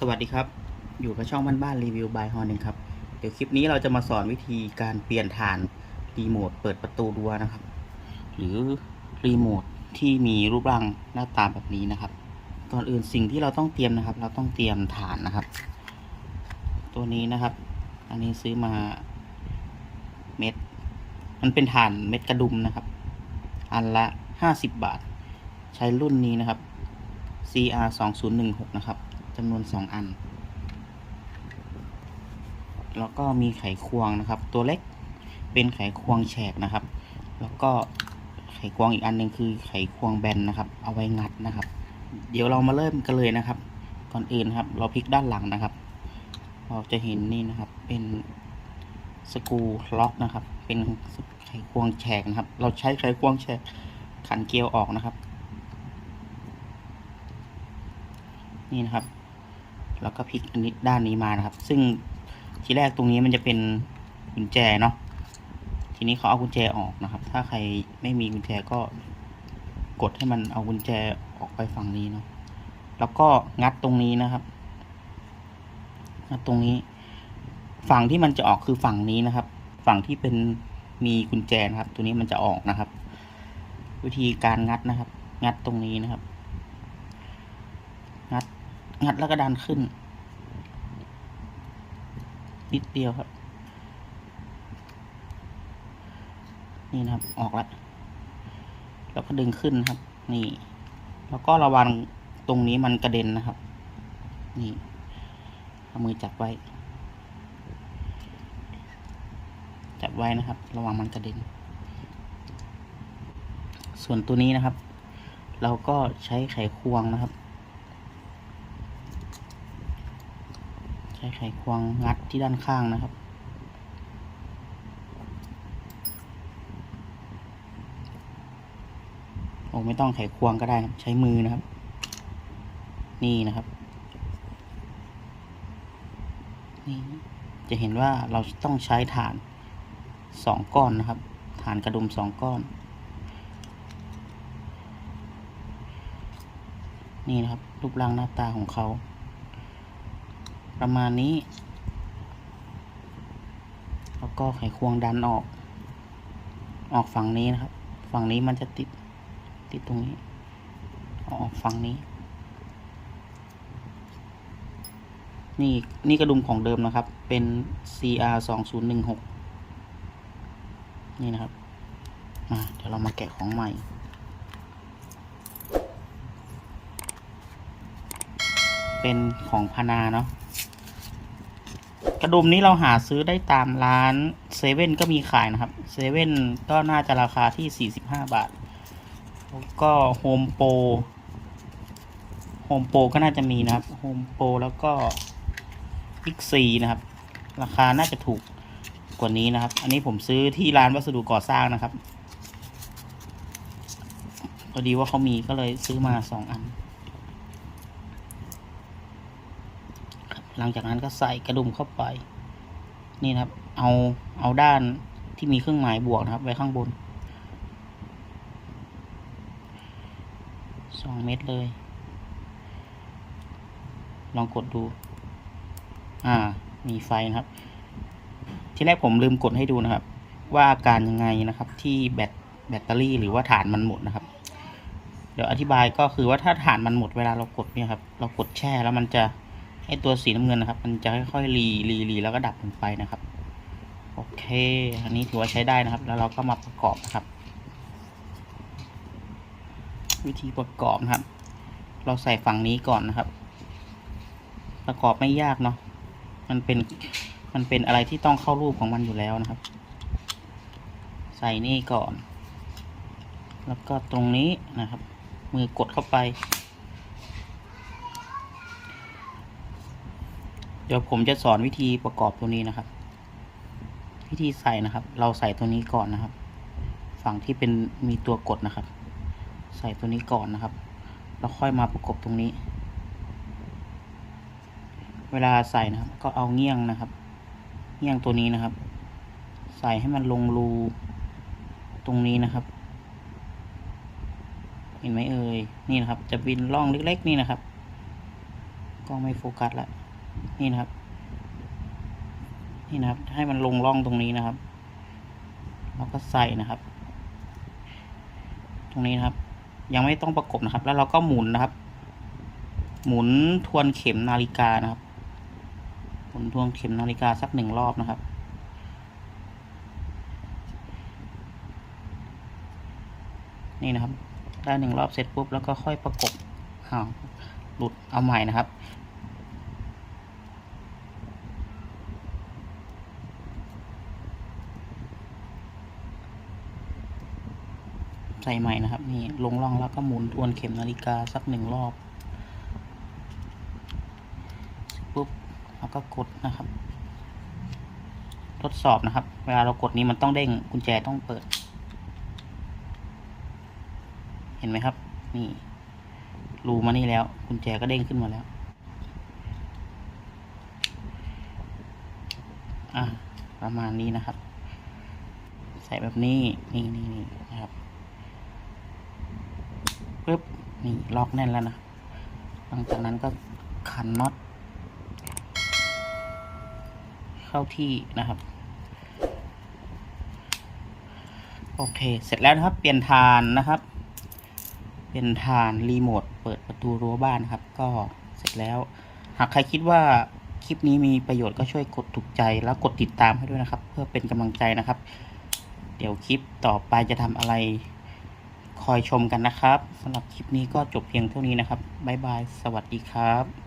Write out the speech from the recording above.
สวัสดีครับ อยู่กับช่องบ้านบ้านรีวิวบายฮอนเองครับ เดี๋ยวคลิปนี้เราจะมาสอนวิธีการเปลี่ยนฐานรีโมทเปิดประตูรั้วนะครับ หรือรีโมทที่มีรูปร่างหน้าตาแบบนี้นะครับ ก่อนอื่นสิ่งที่เราต้องเตรียมนะครับ เราต้องเตรียมฐานนะครับ ตัวนี้นะครับ อันนี้ซื้อมาเม็ด มันเป็นฐานเม็ดกระดุมนะครับ อันละห้าสิบบาท ใช้รุ่นนี้นะครับ CR 2016นะครับ จำนวน 2 อัน แล้วก็มีไขควงนะครับ ตัวเล็กเป็นไขควงแฉกนะครับ แล้วก็ไขควงอีกอันหนึ่งคือไขควงแบนนะครับ เอาไว้งัดนะครับ เดี๋ยวเรามาเริ่มกันเลยนะครับ ก่อนอื่นครับ เราพลิกด้านหลังนะครับ เราจะเห็นนี่นะครับ เป็นสกรูล็อกนะครับ เป็นไขควงแฉกนะครับ เราใช้ไขควงแฉกขันเกลียวออกนะครับ นี่นะครับ แล้วก็พลิกอันนี้ด้านนี้มานะครับ ซึ่งทีแรกตรงนี้มันจะเป็นกุญแจเนาะทีนี้เขาเอากุญแจออกนะครับ ถ้าใครไม่มีกุญแจก็กดให้มันเอากุญแจออกไปฝั่งนี้เนาะแล้วก็งัดตรงนี้นะครับงัดตรงนี้ ฝั่งที่มันจะออกคือฝั่งนี้นะครับ ฝั่งที่เป็นมีกุญแจนะครับ ตัวนี้มันจะออกนะครับ วิธีการงัดนะครับ งัดตรงนี้นะครับ งัด งัดแล้วก็ดันขึ้น นิดเดียวครับ นี่นะครับ ออกแล้วแล้วก็ดึงขึ้นครับ นี่ แล้วก็ระวังตรงนี้มันกระเด็นนะครับ นี่เอามือจับไว้ จับไว้นะครับ ระวังมันกระเด็น ส่วนตัวนี้นะครับ เราก็ใช้ไขควงนะครับ ช้ไขควงงัดที่ด้านข้างนะครับ โอ้ไม่ต้องไขควงก็ได้นะใช้มือนะครับ นี่นะครับนี่จะเห็นว่าเราต้องใช้ฐานสองก้อนนะครับ ฐานกระดุมสองก้อน นี่นะครับ รูปร่างหน้าตาของเขา ประมาณนี้ แล้วก็ไขควงดันออก ออกฝั่งนี้นะครับ ฝั่งนี้มันจะติดติดตรงนี้ ออกฝั่งนี้ นี่นี่กระดุมของเดิมนะครับ เป็น CR 2 0 1 6นี่นะครับ มาเดี๋ยวเรามาแกะของใหม่เป็นของพนาเนาะ กระดุมนี้เราหาซื้อได้ตามร้านเซเว่นก็มีขายนะครับเซเว่นก็น่าจะราคาที่ 45 บาท แล้วก็โฮมโปรโฮมโปรก็น่าจะมีนะครับโฮมโปรแล้วก็บิ๊กซีนะครับ ราคาน่าจะถูกกว่านี้นะครับ อันนี้ผมซื้อที่ร้านวัสดุก่อสร้างนะครับพอดีว่าเขามีก็เลยซื้อมาสองอัน หลังจากนั้นก็ใส่กระดุมเข้าไป นี่นะครับ เอาเอาด้านที่มีเครื่องหมายบวกนะครับ ไว้ข้างบนสองเม็ดเลย ลองกดดู อ่า มีไฟนะครับ ที่แรกผมลืมกดให้ดูนะครับ ว่าอาการยังไงนะครับ ที่แบตแบตเตอรี่หรือว่าฐานมันหมดนะครับ เดี๋ยวอธิบายก็คือว่าถ้าฐานมันหมดเวลาเรากดเนี่ยครับ เรากดแช่แล้วมันจะ ไอตัวสีน้ำเงินนะครับ มันจะค่อยๆรีรีรีแล้วก็ดับลงไปนะครับ โอเค อันนี้ถือว่าใช้ได้นะครับ แล้วเราก็มาประกอบนะครับ วิธีประกอบนะครับ เราใส่ฝั่งนี้ก่อนนะครับ ประกอบไม่ยากเนาะมันเป็นมันเป็นอะไรที่ต้องเข้ารูปของมันอยู่แล้วนะครับ ใส่นี่ก่อน แล้วก็ตรงนี้นะครับ มือกดเข้าไป เดี๋ยวผมจะสอนวิธีประกอบตัวนี้นะครับ วิธีใส่นะครับ เราใส่ตัวนี้ก่อนนะครับ ฝั่งที่เป็นมีตัวกดนะครับ ใส่ตัวนี้ก่อนนะครับ แล้วค่อยมาประกบตรงนี้ เวลาใส่นะครับ ก็เอาเงี้ยงนะครับ เงี้ยงตัวนี้นะครับ ใส่ให้มันลงรูตรงนี้นะครับ เห็นไหมเอ่ยนี่นะครับ จะบินร่องเล็กๆนี่นะครับกล้องไม่โฟกัสละ นี่นะครับ นี่นะครับ ให้มันลงร่องตรงนี้นะครับแล้วก็ใส่นะครับ ตรงนี้นะครับ ยังไม่ต้องประกบนะครับ แล้วเราก็หมุนนะครับ หมุนทวนเข็มนาฬิกานะครับ หมุนทวนเข็มนาฬิกาสักหนึ่งรอบนะครับ นี่นะครับ ได้หนึ่งรอบเสร็จปุ๊บแล้วก็ค่อยประกบอ้าวหลุดเอาใหม่นะครับ ใส่ใหม่นะครับ นี่ลงร่องแล้วก็หมุนทวนเข็มนาฬิกาสักหนึ่งรอบปุ๊บแล้วก็กดนะครับ ทดสอบนะครับ เวลาเรากดนี้มันต้องเด้งกุญแจต้องเปิด เห็นไหมครับ นี่รูมานี่แล้ว กุญแจก็เด้งขึ้นมาแล้วอะประมาณนี้นะครับ ใส่แบบนี้นี่นี่นี่นะครับปึ๊บ นี่ล็อกแน่นแล้วนะ หลังจากนั้นก็ขันน็อตเข้าที่นะครับ โอเค เสร็จแล้วนะครับ เปลี่ยนฐานนะครับ เป็นฐานรีโมทเปิดประตูรั้วบ้านครับ ก็เสร็จแล้ว หากใครคิดว่าคลิปนี้มีประโยชน์ก็ช่วยกดถูกใจแล้วกดติดตามให้ด้วยนะครับ เพื่อเป็นกำลังใจนะครับ เดี๋ยวคลิปต่อไปจะทำอะไร คอยชมกันนะครับสำหรับคลิปนี้ก็จบเพียงเท่านี้นะครับบ๊ายบาย สวัสดีครับ